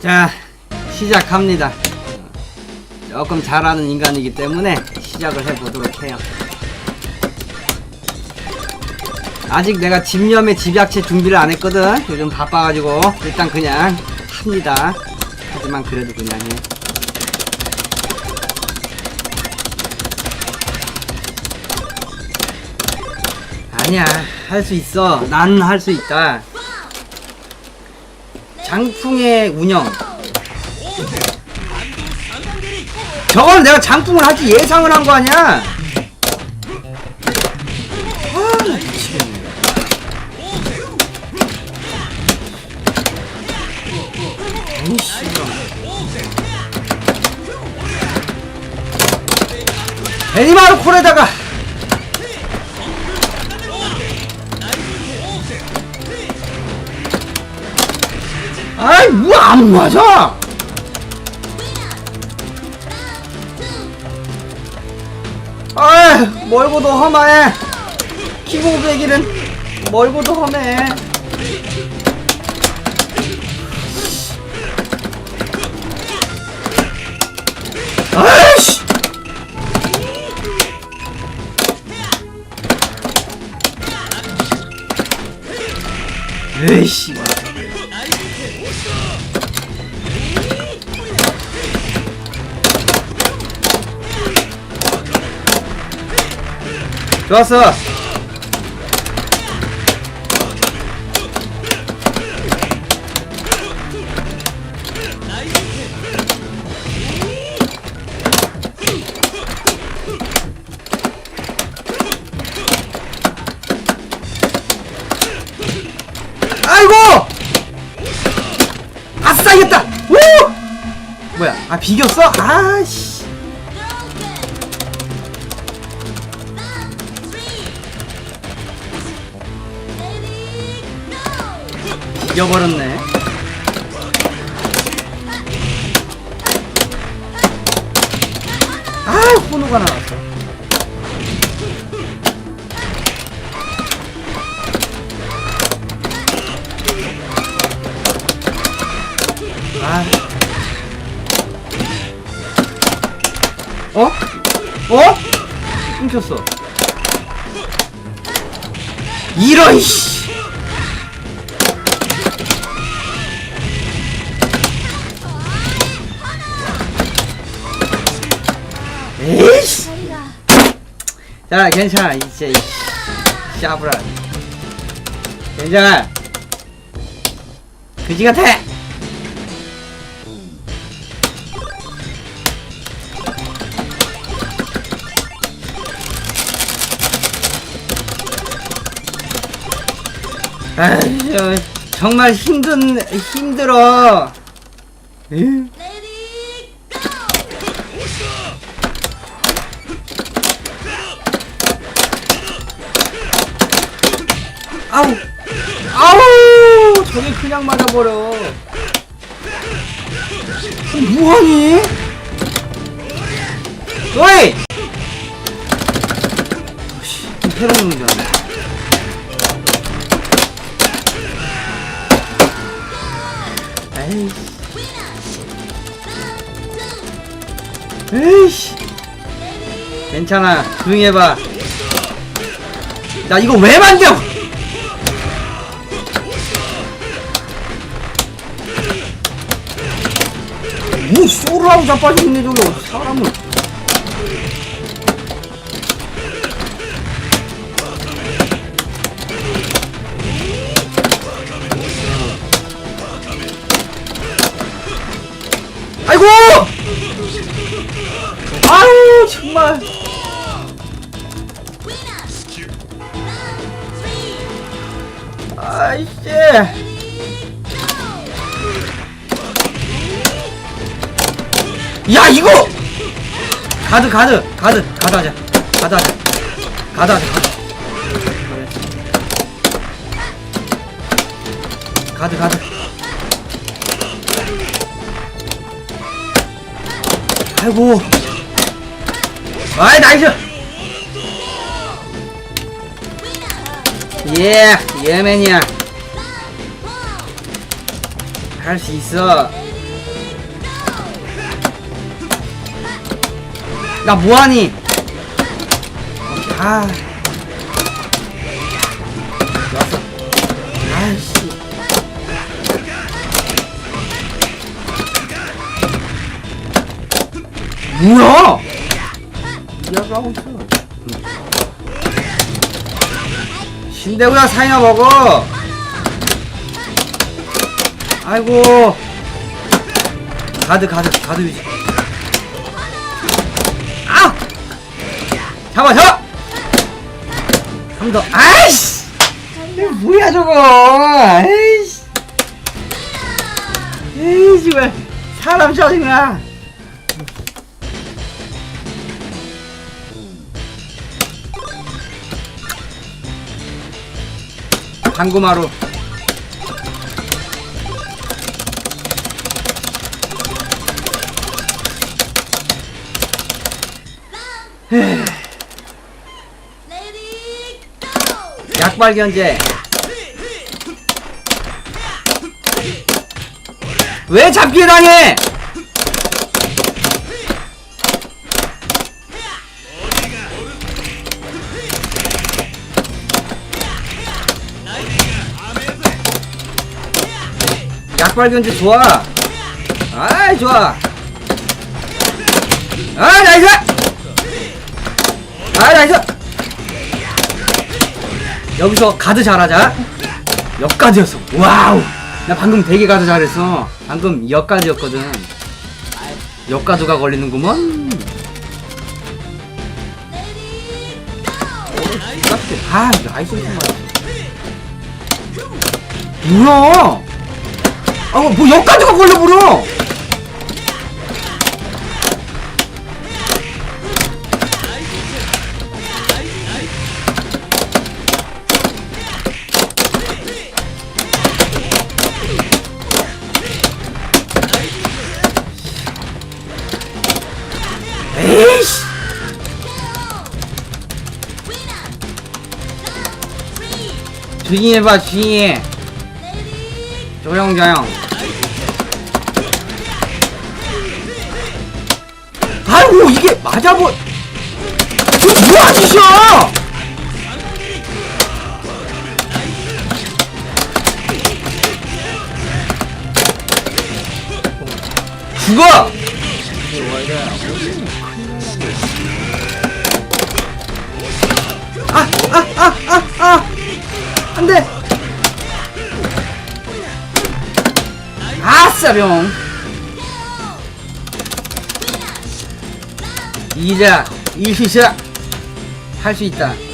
자, 시작합니다. 조금 잘하는 인간이기 때문에 시작을 해보도록 해요. 아직 내가 집념의 집약체 준비를 안 했거든. 요즘 바빠가지고 일단 그냥 합니다. 하지만 그래도 그냥 해. 아니야, 할 수 있어. 난 할 수 있다. 장풍의 운영. 저건 내가 장풍을 할지 예상을 한 거 아니야? 아, 베니마르 콜에다가 이뭐안 맞아? 아이 멀고도 험해. 킹오백일은 멀고도 험해 좋았어. 아 비겼어? 아씨 이겨버렸네. 아, 호노가 나왔어. 아. 어? 어? 끊겼어. 이런 씨. 자, 괜찮아. 이제 샤브라. 괜찮아. 그지 같아. 아휴, 정말 힘든 힘들어. 에휴. 아우! 아우! 저게 그냥 맞아버려. 뭐하니 어이! 씨줄 알았네 에이씨. 에이씨. 괜찮아. 조용히 해봐. 야 이거 왜 만져 뭐 쇼르하고 자빠져 있네 저기 사람을. 아이고! 아유 정말. 아이씨 야 이거! 가드 가드 가드 가드 하자. 가드 하자. 가드 하자 가드. 가드 가드. 아이고. 아이 나이스! 예 예맨이야 할 수 있어 나 뭐하니? 아. 좋았어. 아이씨. 뭐야? 이야기 하고 있어. 신대구야 사이나 먹어. 아이고. 가드 가드 가드 위지. 잡아 잡아! 한 더. 아이씨! 이게 뭐야 저거? 에이씨. 에이씨 왜 사람 짜증나? 방구마루. 약발 견제. 왜 잡기에 당해? 약발 견제 좋아. 아이 좋아. 아 나이스. 아 나이스. 여기서 가드 잘하자. 역가드였어. 와우. 나 방금 되게 가드 잘했어. 방금 역가드였거든. 역가드가 걸리는구먼. 아, 나이스 정말. 뭐야? 아, 뭐 역가드가 걸려 버려. 조용히 해봐, 조용히 해. 조용 조용. 아이고, 이게 맞아, 뭐. 이거 뭐야, 짓이야! 죽어! 아, 아, 아, 아, 아! 안 돼! 아싸병! 이자, 이시자! 할 수 있다.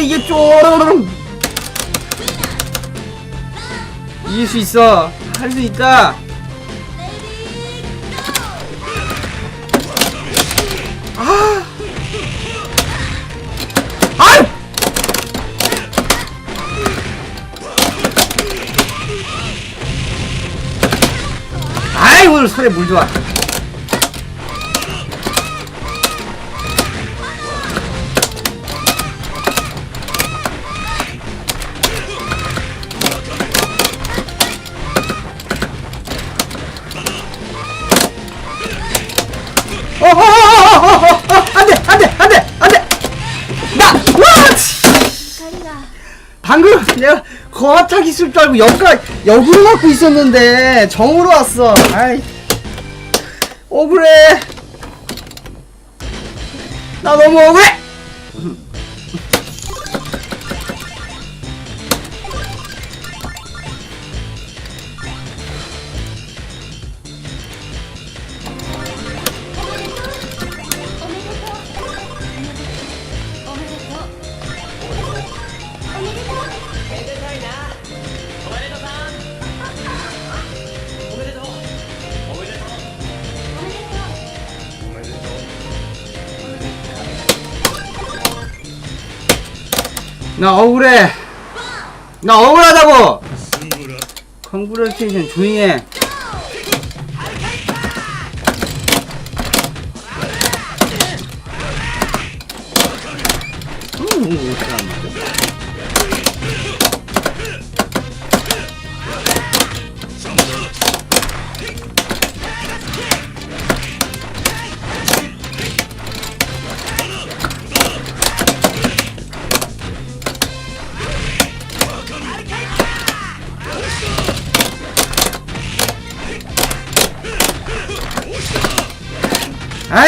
이게 좀. 이길 수 있어. 할 수 있다. 아. 아이! 아이, 오늘 손에 물 좋아. 거타기 쓸줄 알고 역가 역으로 갖고 있었는데 정으로 왔어. 아이 억울해. 나 너무 억울해 나 억울해. 나 억울하다고. 컨그레테이션 조용히 해.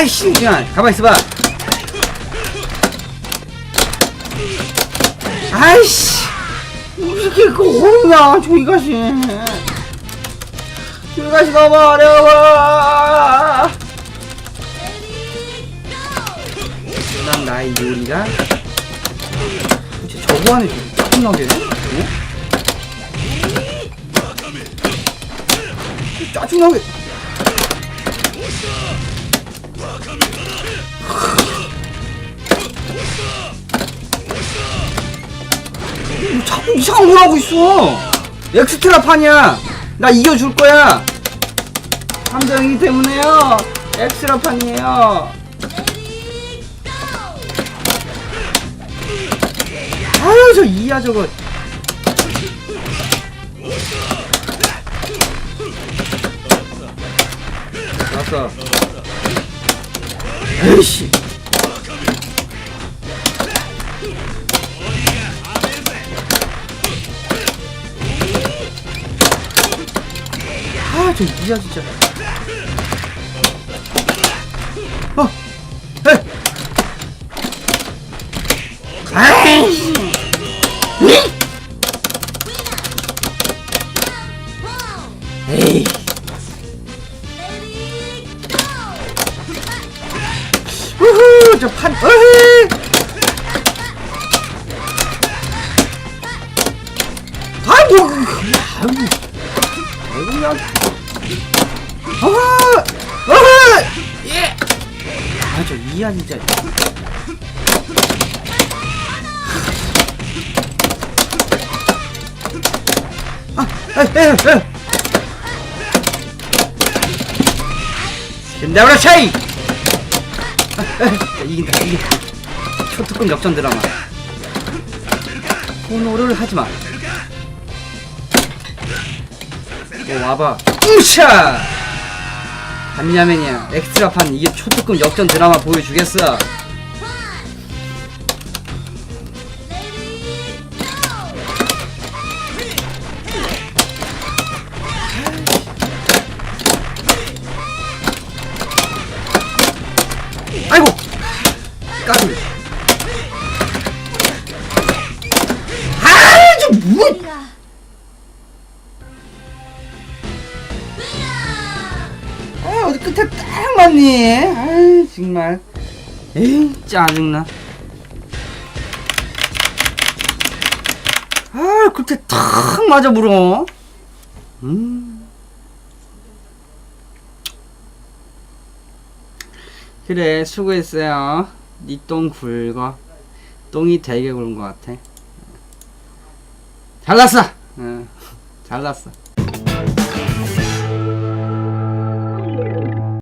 아이씨, 그냥 가만 있어봐. 아이씨, 이렇게 그 어디냐, 저기 가시. 저기 가시 가봐, 내가 그다음 나의 요리가 저거 안에? 어? 짜증나게 뭐 자꾸 이상한 걸 하고 있어. 엑스트라 판이야. 나 이겨줄 거야. 함정이기 때문에요. 엑스트라 판이에요. 아유 저 이야 저거. 왔어. 에이씨. 저 이야 진짜. 에이. 우후, 저 판, 어헤. 아이 아, 저 이야, 진짜. 아, 에, 에, 에. 차이! 아, 이긴다, 이긴다. 초특급 역전 드라마. 호노를 하지 마. 어, 와봐. 으쌰! 반야맨이야. 엑스트라판 이게 초특급 역전 드라마 보여주겠어. 에이, 짜증나. 아, 끝에 탁 맞아, 물어. 음. 그래, 수고했어요. 니똥 굵어. 똥이 되게 굵은 것 같아. 잘났어! 응, 잘났어.